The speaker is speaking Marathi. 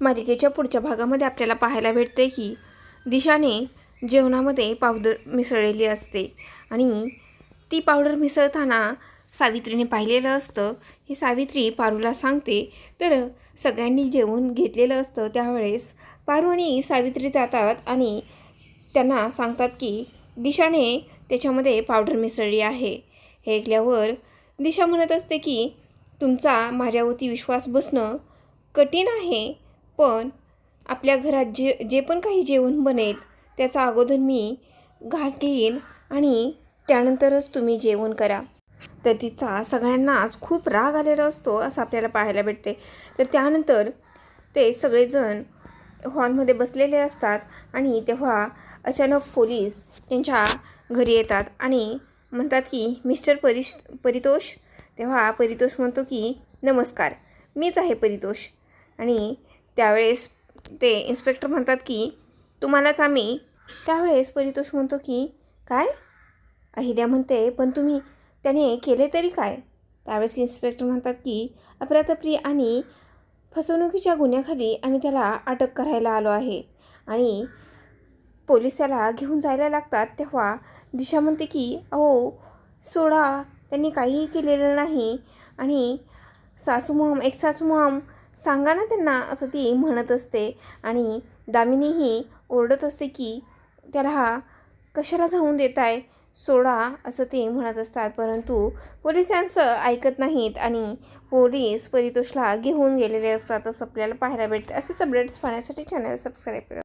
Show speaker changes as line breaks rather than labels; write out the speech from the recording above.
मालिकेच्या पुढच्या भागामध्ये आपल्याला पाहायला भेटते की दिशाने जेवणामध्ये पावडर मिसळलेली असते आणि ती पावडर मिसळताना सावित्रीने पाहिलेलं असतं. ही सावित्री पारूला सांगते तर सगळ्यांनी जेवण घेतलेलं असतं त्यावेळेस पारू आणि सावित्री जातात आणि त्यांना सांगतात की दिशाने त्याच्यामध्ये पावडर मिसळली आहे. हे ऐकल्यावर दिशा म्हणत असते की तुमचा माझ्यावरती विश्वास बसणं कठीण आहे. पण आपल्या घरात जे जे पण काही जेवण बनेल त्याचा अगोदर मी घास घेईन आणि त्यानंतरच तुम्ही जेवण करा. तर तिचा सगळ्यांनाच खूप राग आलेला असतो असं आपल्याला पाहायला भेटते. तर त्यानंतर ते सगळेजण हॉलमध्ये बसलेले असतात आणि तेव्हा अचानक पोलीस त्यांच्या घरी येतात आणि म्हणतात की मिस्टर परिश परितोष तेव्हा परितोष म्हणतो की नमस्कार मीच आहे परितोष. आणि त्यावेळेस ते इन्स्पेक्टर म्हणतात की तुम्हालाच आम्ही त्यावेळेस परितोष म्हणतो की काय? अहिल्या म्हणते पण तुम्ही त्याने केले तरी काय? त्यावेळेस इन्स्पेक्टर म्हणतात की अफरातफरी आणि फसवणुकीच्या गुन्ह्याखाली आम्ही त्याला अटक करायला आलो आहे आणि पोलीस त्याला घेऊन जायला लागतात. तेव्हा दिशा म्हणते की अहो सोडा त्यांनी काहीही केलेलं नाही आणि सासू मॉम एक सासू मॉम सांगा ना त्यांना असं ती म्हणत असते. आणि दामिनीही ओरडत असते की त्याला हा कशाला जाऊन देत आहे सोडा असं ते म्हणत असतात. परंतु पोलीस त्यांचं ऐकत नाहीत आणि पोलीस परितोषला घेऊन गेलेले असतात असं आपल्याला पाहायला भेटते. असेच अपडेट्स पाहण्यासाठी चॅनल सबस्क्राईब करा.